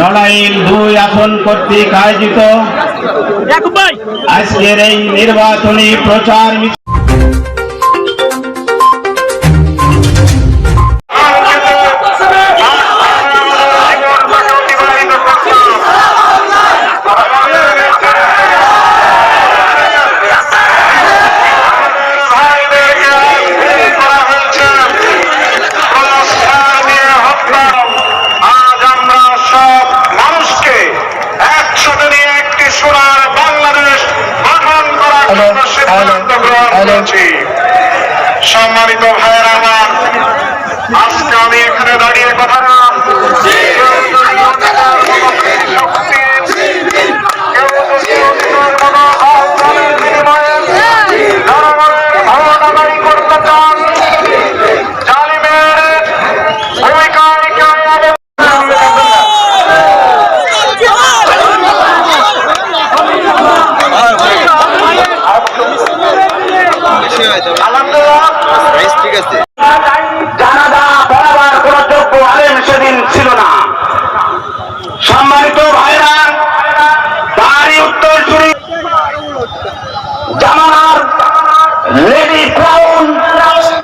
লড়াইয়ের দুই আসন কর্তৃক আয়োজিত। আজকের এই নির্বাচনী প্রচার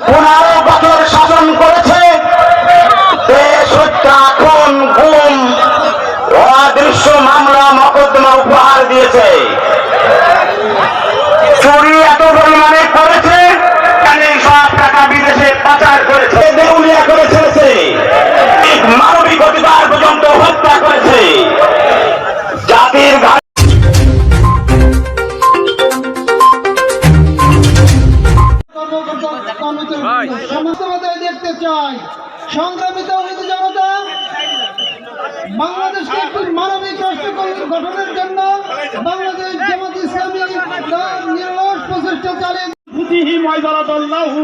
পনেরো বছর শাসন করেছে। দেশ হত্যা খুন গুম অদৃশ্য মামলা মকদ্দমা উপহার দিয়েছে। বাংলাদেশকে একটি মানবিক রাষ্ট্র গঠনের জন্য বাংলাদেশ জামাত ইসলামী নিরলস প্রচেষ্টা চালিয়ে ফুতিহি মাইদারাদাল্লাহু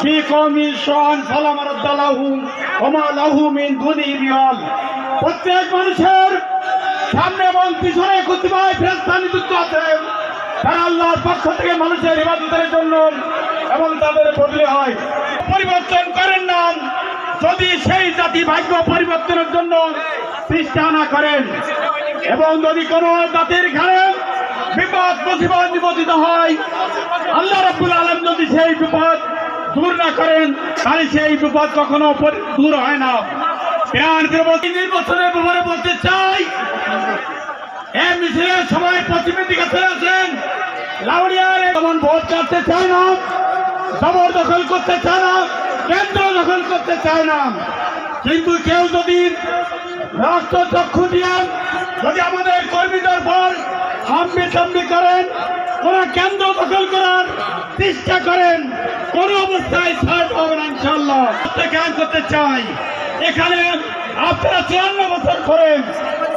ফি কওমি শান ফালামারাদাল্লাহু ওমা লাহু মিন দুনি রিয়াল প্রত্যেক মানুষের সামনে এবং পিছনে কতিপয় ফেরেশতা নিযুক্ত আছে। আল্লাহর পক্ষ থেকে মানুষের ইবাদতের জন্য এবং তাদের বদলে হয়। পরিবর্তন করেন না। যদি সেই জাতি ভাগ্য পরিবর্তনের জন্য চেষ্টা না করেন এবং যদি কোনো জাতির ঘাড়ে বিপদ মুসিবত নিবেদিত হয়, আল্লাহ রাব্বুল আলম যদি সেই বিপদ দূর না করেন, তাহলে সেই বিপদ কখনো দূর হয় না। সবাই ভোট চায় না করতে চায় না, কেন্দ্র দখল করতে চায় না। কিন্তু কেউ যদি রাষ্ট্র চক্ষু দিয়ে যদি আমাদের কর্মীদের পর হাম্বি চাম্বি করেন কোন কেন্দ্র দখল করার চেষ্টা করেন, কোন অবস্থায় ছাড় হবে না ইনশাল্লাহ জ্ঞান করতে চাই, এখানে আপনারা চুয়ান্ন বছর করে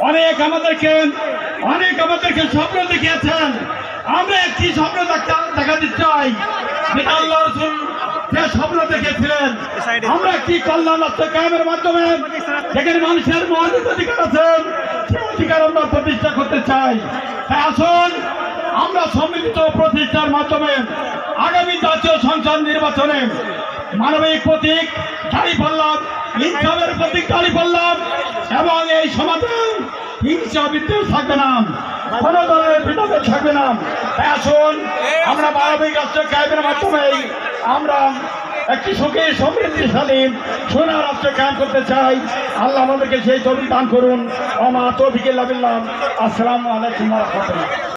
অনেক আমাদেরকে অনেক আমাদেরকে স্বপ্ন দেখিয়েছেন। আমরা একটি স্বপ্ন দেখা- দেখাতে চাই আল্লাহ রসুল যে স্বপ্ন দেখেছিলেন আমরা কি কল্যাণ রাষ্ট্র কায়েমের মাধ্যমে? যেখানে মানুষের মৌলিক অধিকার আছে সে অধিকার আমরা প্রতিষ্ঠা করতে চাই। তাই আসুন আমরা সম্মিলিত প্রতিষ্ঠার মাধ্যমে আগামী জাতীয় সংসদ নির্বাচনে মানবিক প্রতীক দাঁড়ি পাল্লাম ইনকামের প্রতীক দাঁড়ি পাল্লাম এবং এই সমাধান হিংসা বিদ্বেষ থাকবে না। দলের থাকবে না। আসুন, আমরা মানবিক রাষ্ট্র কায়েমের মাধ্যমে আমরা একটি সুখী, সমৃদ্ধিশালী সোনা রাষ্ট্র কায়েম করতে চাই। আল্লাহ আমাদেরকে সেই ছবি দান করুন। আমা তৌফিক বিকেল আসসালামু আলাইকুম রাহমাতুল্লাহ।